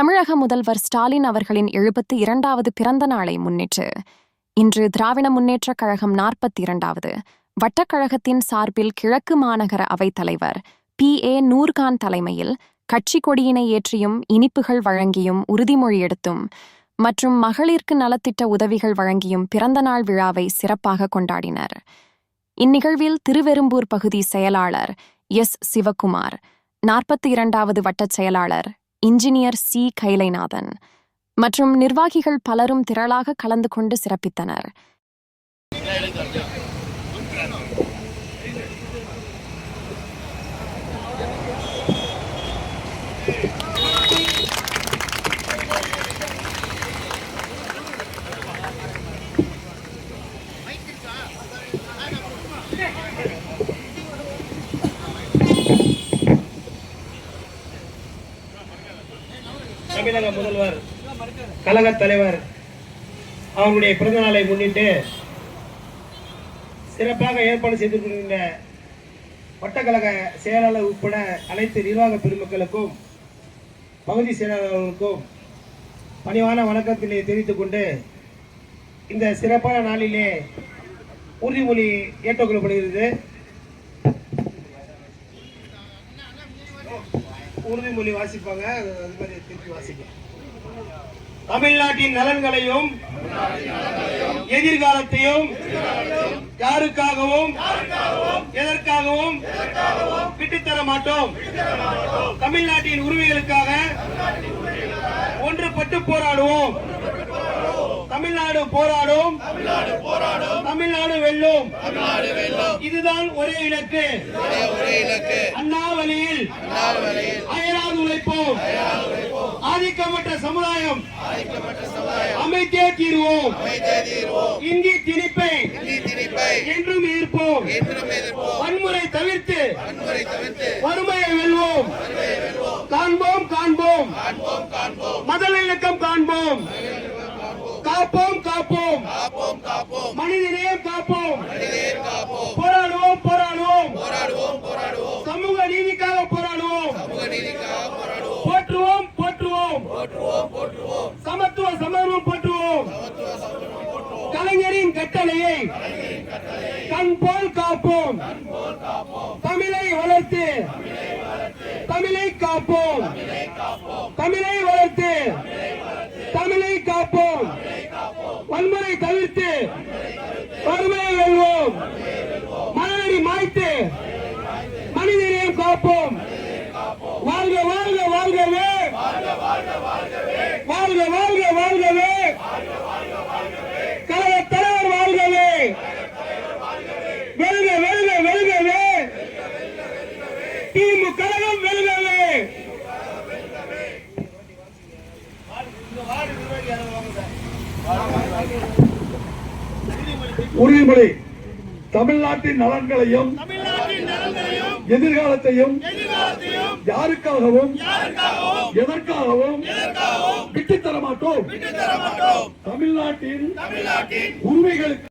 தமிழக முதல்வர் ஸ்டாலின் அவர்களின் எழுபத்தி இரண்டாவது பிறந்த நாளை முன்னிட்டு இன்று திராவிட முன்னேற்றக் கழகம் நாற்பத்தி இரண்டாவது வட்டக்கழகத்தின் சார்பில் கிழக்கு மாநகர அவைத் தலைவர் பி. ஏ. நூர்கான் தலைமையில் கட்சி கொடியினை ஏற்றியும் இனிப்புகள் வழங்கியும் உறுதிமொழி எடுத்தும் மற்றும் மகளிர்க்கு நலத்திட்ட உதவிகள் வழங்கியும் பிறந்தநாள் விழாவை சிறப்பாக கொண்டாடினர். இந்நிகழ்வில் திருவெரும்பூர் பகுதி செயலாளர் எஸ். சிவகுமார் நாற்பத்தி இரண்டாவது வட்டச் செயலாளர் இன்ஜினியர் சி. கைலைநாதன். மற்றும் நிர்வாகிகள் பலரும் திரளாக கலந்து கொண்டு சிறப்பித்தனர். தமிழக முதல்வர் கழக தலைவர் அவருடைய பிறந்த நாளை முன்னிட்டு சிறப்பாக ஏற்பாடு செய்திருக்கின்ற வட்டக்கழக செயலாளர் உட்பட அனைத்து நிர்வாக பெருமக்களுக்கும் பகுதி செயலாளர்களுக்கும் பணிவான வணக்கத்தினை தெரிவித்துக் கொண்டு இந்த சிறப்பான நாளிலே உறுதிமொழி ஏற்றுக்கொள்ளப்படுகிறது. உறுதிமொழி வாசிப்பாங்க அது மாதிரி திருப்பி வாசிக்கும் தமிழ்நாட்டின் நலன்களையும் எதிர்காலத்தையும் யாருக்காகவும் எதற்காகவும் விட்டுத்தர மாட்டோம். தமிழ்நாட்டின் உரிமைகளுக்காக ஒன்றுபட்டு போராடுவோம். தமிழ்நாடு போராடும். தமிழ்நாடு வெல்லும். இதுதான் ஒரே இலக்கு. அண்ணா வழியில் அயராது உழைப்போம். ஆதிக்கமற்ற சமுதாயம். அமைத்தே தீர்வோம். இந்தி திணிப்பை என்றும் எதிர்ப்போம். வன்முறை தவிர்த்து வறுமையை வெல்வோம். காண்போம் காண்போம். மதநலக்கம் காண்போம். காப்போம் காப்போம். மனிதநேயம் காப்போம். போராடுவோம் போராடுவோம். சமூக நீதிக்காக போராடுவோம். போற்றுவோம் போற்றுவோம். சமத்துவ சமூகம் போற்றுவோம். கலைஞரின் கட்டளையை கண் போல் காப்போம். தமிழை வளர்த்து தமிழை காப்போம். தமிழை வளர்த்து தமிழை காப்போம். வன்முறை தவிர்த்து வறுமையை வெல்வோம். மனநடி மாய்த்து மனிதனையும் காப்போம். வாழ்க வாழ்க வாழ்கவே. வாழ்க வாழ்க வாழ்கவே. கழக தலைவர் வாழ்கவே. வெல்க வெல்க வெல்கவே. திமுக கழகம் வெல்கவே. உறுதிமொழி தமிழ்நாட்டின் நலன்களையும் எதிர்காலத்தையும் யாருக்காகவும் எதற்காகவும் விட்டுத் தர மாட்டோம் தமிழ்நாட்டின் உரிமைகளுக்கு